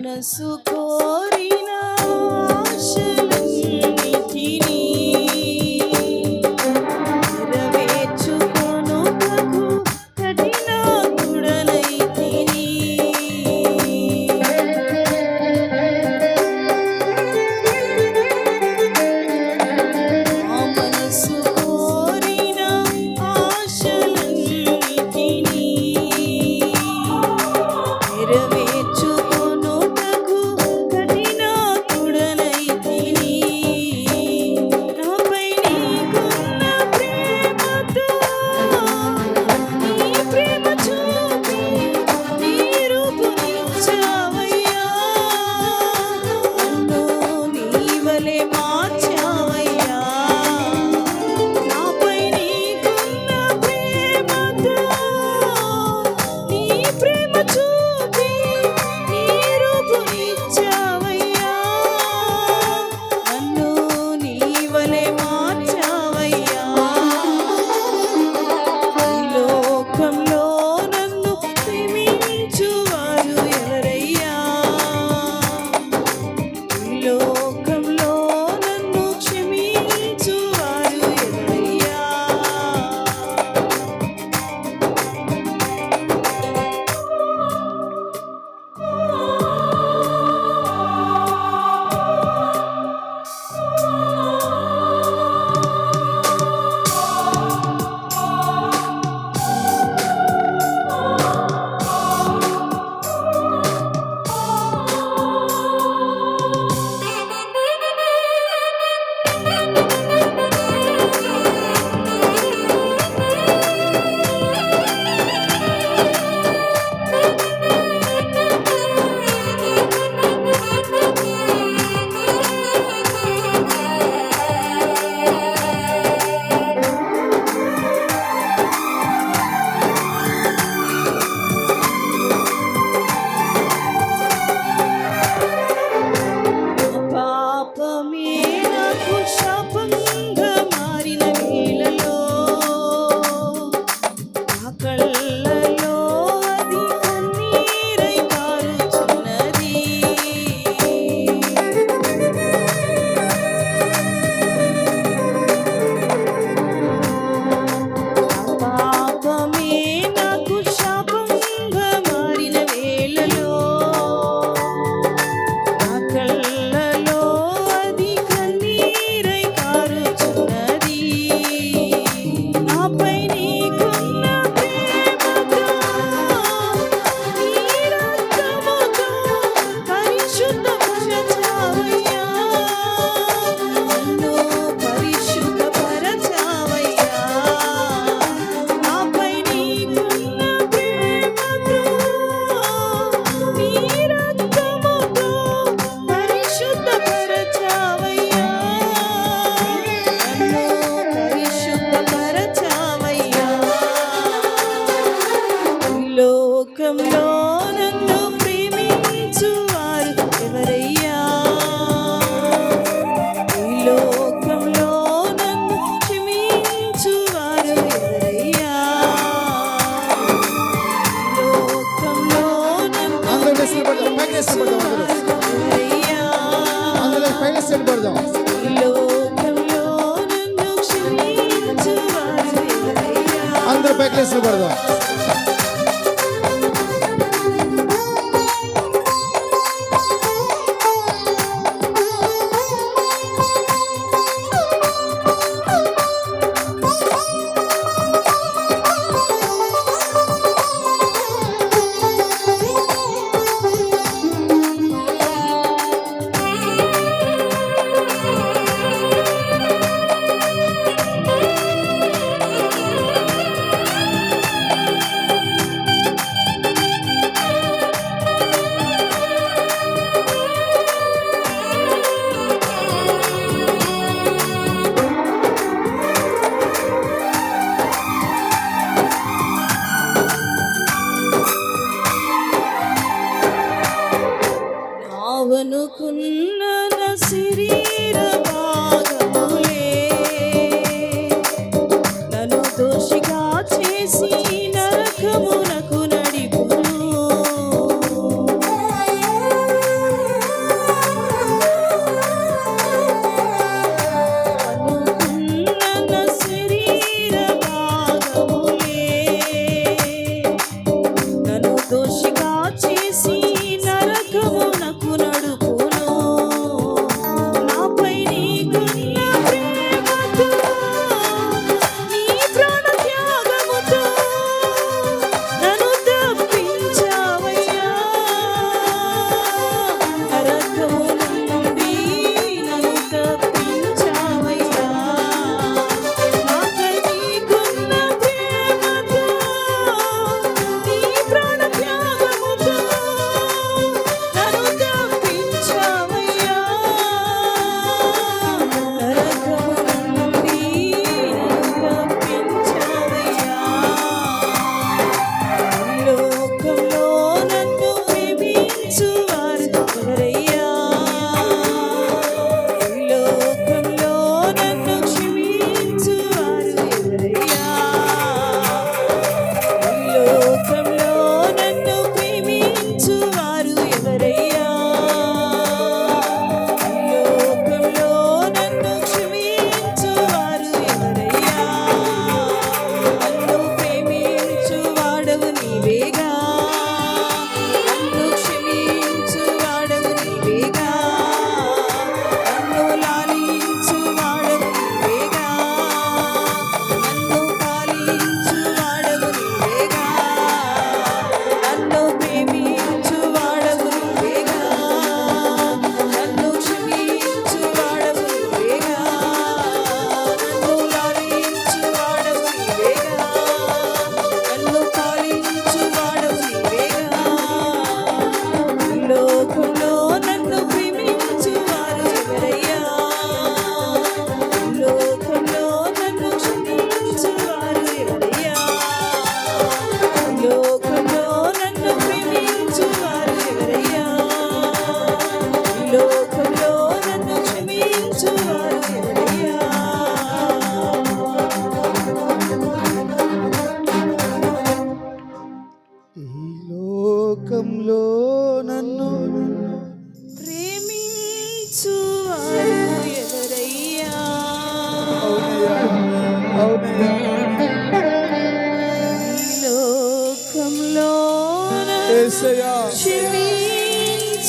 మనసు కోరిన ఆశలు you. లోకంలో నన్ను ప్రేమించువారు ఎవరయ్యా? ఈ లోకంలో నన్ను ప్రేమించువారు ఎవరయ్యా? లోకంలో అందరూ పైకి వేసిన పడదాం అవనుకున్న శరీరం క్షమించువారు?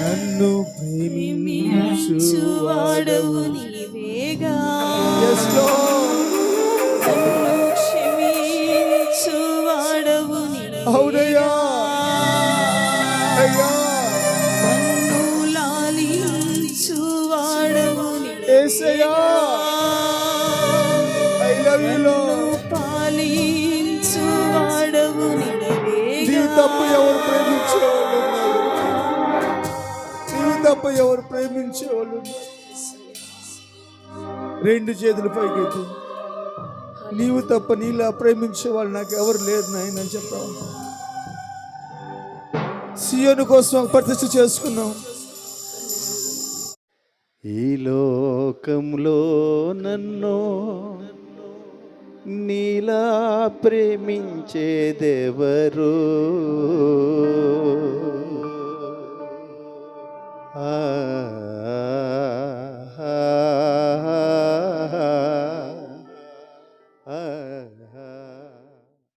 నన్ను క్షమించువాడవు నీవేగా క్షమించువాడవు అవునయ్యా అయ్యా నన్ను లాలించువాడవు ఏసయ్యా పాలించువాడవు నీ నీవేగా తప్ప ఎవరు ప్రేమించేవాళ్ళు నీ తప్ప ఎవరు ప్రేమించేవాళ్ళు రెండు చేతులు పైకెత్తి నీవు తప్ప నీలా ప్రేమించే వాళ్ళు నాకు ఎవరు లేరు నాయన అని చెప్పావు సియోను కోసం ప్రతిష్ఠ చేసుకున్నాం. ఈ లోకంలో నన్ను నీలా ప్రేమించేదెవరు ఆ.